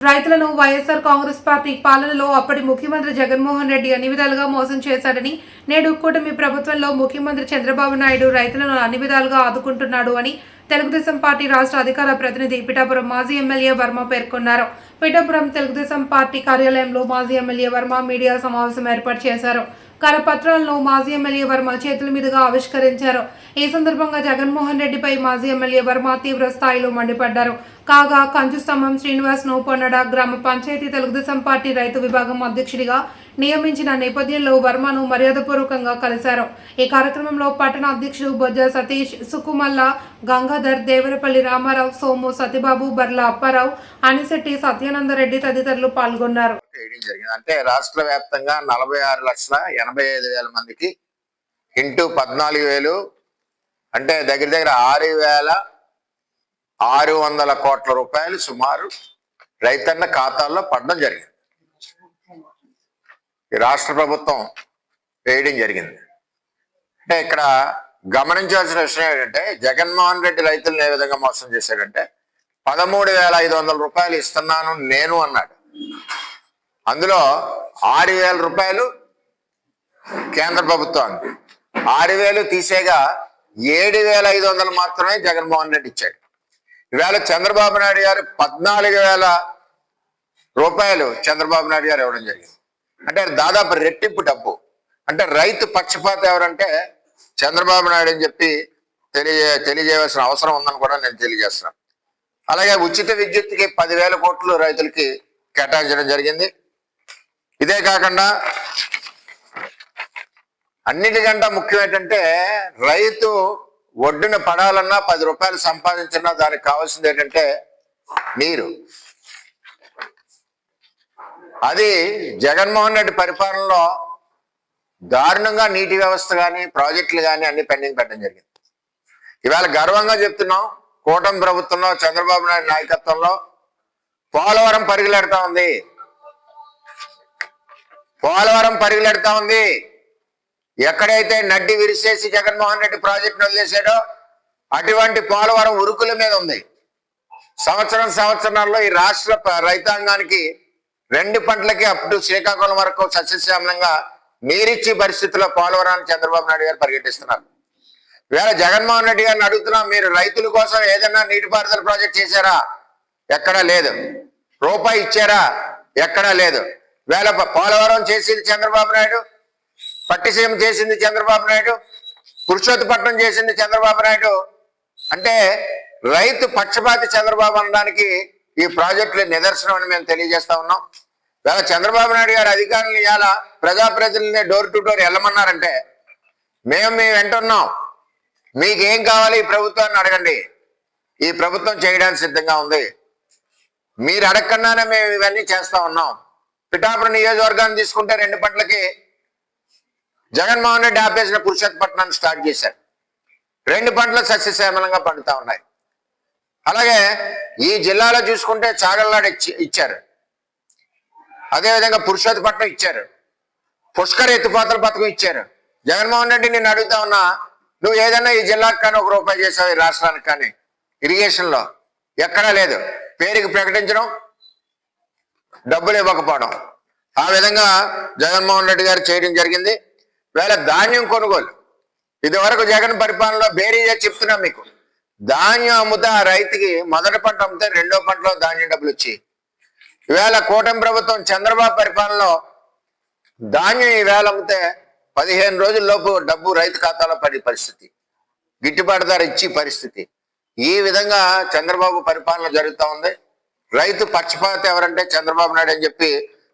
రైతులను వైఎస్ఆర్ కాంగ్రెస్ పార్టీ పాలనలో అప్పటి ముఖ్యమంత్రి జగన్మోహన్ రెడ్డి అన్ని విధాలుగా మోసం చేశాడని నేడు కూటమి ప్రభుత్వంలో ముఖ్యమంత్రి చంద్రబాబు నాయుడు రైతులను అన్ని విధాలుగా ఆదుకుంటున్నాడు అని తెలుగుదేశం పార్టీ రాష్ట్ర అధికార ప్రతినిధి పిఠాపురం మాజీ ఎమ్మెల్యే వర్మ పేర్కొన్నారు. పిఠాపురం తెలుగుదేశం పార్టీ కార్యాలయంలో మాజీ ఎమ్మెల్యే వర్మ మీడియా సమావేశం ఏర్పాటు చేశారు. కరపత్రాలను మాజీ ఎమ్మెల్యే వర్మ చేతుల మీదుగా ఆవిష్కరించారు. ఈ సందర్భంగా జగన్మోహన్ రెడ్డిపై మాజీ ఎమ్మెల్యే వర్మ తీవ్ర స్థాయిలో మండిపడ్డారు. కాగా కంచుస్తంభం శ్రీనివాస్ను పొన్నడ గ్రామ పంచాయతీ తెలుగుదేశం పార్టీ రైతు విభాగం అధ్యక్షుడిగా నియమించిన నేపథ్యంలో వర్మను మర్యాదపూర్వకంగా కలిశారు. ఈ కార్యక్రమంలో పట్టణ అధ్యక్షుడు బొజ్జ సతీష్ సుకుమల్ల గంగాధర్ దేవరపల్లి రామారావు సోము సతిబాబు బర్ల అప్పారావు అనిశెట్టి సత్యానందరెడ్డి తదితరులు పాల్గొన్నారు. వేయడం జరిగింది. అంటే రాష్ట్ర వ్యాప్తంగా నలభై ఆరు లక్షల ఎనభై ఐదు వేల మందికి ఇంటూ పద్నాలుగు వేలు అంటే దగ్గర దగ్గర ఆరు వేల ఆరు వందల కోట్ల రూపాయలు సుమారు రైతన్న ఖాతాల్లో పడడం జరిగింది. ఈ రాష్ట్ర ప్రభుత్వం వేయడం జరిగింది. అంటే ఇక్కడ గమనించాల్సిన విషయం ఏంటంటే జగన్మోహన్ రెడ్డి రైతులను ఏ విధంగా మోసం చేశాడంటే పదమూడు వేల ఐదు వందల రూపాయలు ఇస్తున్నాను నేను అన్నాడు. అందులో ఆరు వేల రూపాయలు కేంద్ర ప్రభుత్వానికి. ఆరు వేలు తీసేగా ఏడు వేల ఐదు వందలు మాత్రమే జగన్మోహన్ రెడ్డి ఇచ్చాడు. ఈవేళ చంద్రబాబు నాయుడు గారు పద్నాలుగు వేల రూపాయలు చంద్రబాబు నాయుడు గారు ఇవ్వడం జరిగింది. అంటే దాదాపు రెట్టింపు డబ్బు. అంటే రైతు పక్షపాత ఎవరంటే చంద్రబాబు నాయుడు అని చెప్పి తెలియజే తెలియజేయవలసిన అవసరం ఉందని కూడా నేను తెలియజేస్తున్నాను. అలాగే ఉచిత విద్యుత్కి పదివేల కోట్లు రైతులకి కేటాయించడం జరిగింది. ఇదే కాకుండా అన్నిటికంటే ముఖ్యం ఏంటంటే రైతు ఒడ్డున పడాలన్నా పది రూపాయలు సంపాదించినా దానికి కావాల్సింది ఏంటంటే నీరు. అది జగన్మోహన్ రెడ్డి పరిపాలనలో దారుణంగా నీటి వ్యవస్థ కానీ ప్రాజెక్టులు కానీ అన్ని పెండింగ్ పెట్టడం జరిగింది. ఇవాళ గర్వంగా చెప్తున్నాం కూటమి ప్రభుత్వంలో చంద్రబాబు నాయుడు నాయకత్వంలో పోలవరం పరుగులెడతా ఉంది. పోలవరం పరిగెడతా ఉంది. ఎక్కడైతే నడ్డి విరిసేసి జగన్మోహన్ రెడ్డి ప్రాజెక్టును వదిలేశాడో అటువంటి పోలవరం ఉరుకుల మీద ఉంది. సంవత్సరం సంవత్సరాల్లో ఈ రాష్ట్ర రైతాంగానికి రెండు పంటలకి అప్ టు శ్రీకాకుళం వరకు సస్యశ్యామలంగా నీరిచ్చి పరిస్థితుల్లో పోలవరాన్ని చంద్రబాబు నాయుడు గారు పర్యటిస్తున్నారు వేళ జగన్మోహన్ రెడ్డి గారిని అడుగుతున్నాం మీరు రైతుల కోసం ఏదైనా నీటిపారుదల ప్రాజెక్ట్ చేశారా? ఎక్కడా లేదు. రూపాయి ఇచ్చారా? ఎక్కడా లేదు. వేళ పోలవరం చేసింది చంద్రబాబు నాయుడు పట్టిసీమ చేసింది చంద్రబాబు నాయుడు పురుషోత్తపట్నం చేసింది చంద్రబాబు నాయుడు. అంటే రైతు పక్షపాతి చంద్రబాబు అనడానికి ఈ ప్రాజెక్టుల నిదర్శనం అని మేము తెలియజేస్తా ఉన్నాం. వేళ చంద్రబాబు నాయుడు గారు అధికారులను ఇవాళ ప్రజాప్రతినిధులనే డోర్ టు డోర్ వెళ్ళమన్నారంటే మేము మేము వెంటున్నాం మీకేం కావాలి ఈ ప్రభుత్వాన్ని అడగండి. ఈ ప్రభుత్వం చేయడానికి సిద్ధంగా ఉంది. మీరు అడగకుండానే మేము ఇవన్నీ చేస్తా ఉన్నాం. పిఠాపురం నియోజకవర్గాన్ని తీసుకుంటే రెండు పంటలకి జగన్మోహన్ రెడ్డి ఆపేసిన పురుషోత్పట్నాన్ని స్టార్ట్ చేశారు. రెండు పంటలు సస్యశ్యామలంగా పండుతా ఉన్నాయి. అలాగే ఈ జిల్లాలో చూసుకుంటే చాగల్లాడ ఇచ్చి ఇచ్చారు. అదేవిధంగా పురుషోత్పట్నం ఇచ్చారు. పుష్కర ఎత్తుపాతల పథకం ఇచ్చారు. జగన్మోహన్ రెడ్డి నేను అడుగుతా ఉన్నా నువ్వు ఏదైనా ఈ జిల్లాకు కానీ ఒక రూపాయి చేసావు ఈ రాష్ట్రానికి కానీ ఇరిగేషన్లో ఎక్కడా లేదు. పేరుకి ప్రకటించడం డబ్బులు ఇవ్వకపోవడం. ఆ విధంగా జగన్మోహన్ రెడ్డి గారు చేయడం జరిగింది. వేళ ధాన్యం కొనుగోలు. ఇదివరకు జగన్ పరిపాలనలో బేరీగా చెప్తున్నా మీకు. ధాన్యం అమ్ముతా ఆ రైతుకి మొదటి పంట అమ్మితే రెండో పంటలో ధాన్యం డబ్బులు వచ్చి ఈవేళ కూటమి ప్రభుత్వం చంద్రబాబు పరిపాలనలో ధాన్యం ఈవేళ అమ్మితే పదిహేను రోజుల్లోపు డబ్బు రైతు ఖాతాలో పడే పరిస్థితి. గిట్టుబాటు ధర ఇచ్చి పరిస్థితి. ఈ విధంగా చంద్రబాబు పరిపాలన జరుగుతూ ఉంది. రైతు పక్షపాత ఎవరంటే చంద్రబాబు నాయుడు అని చెప్పి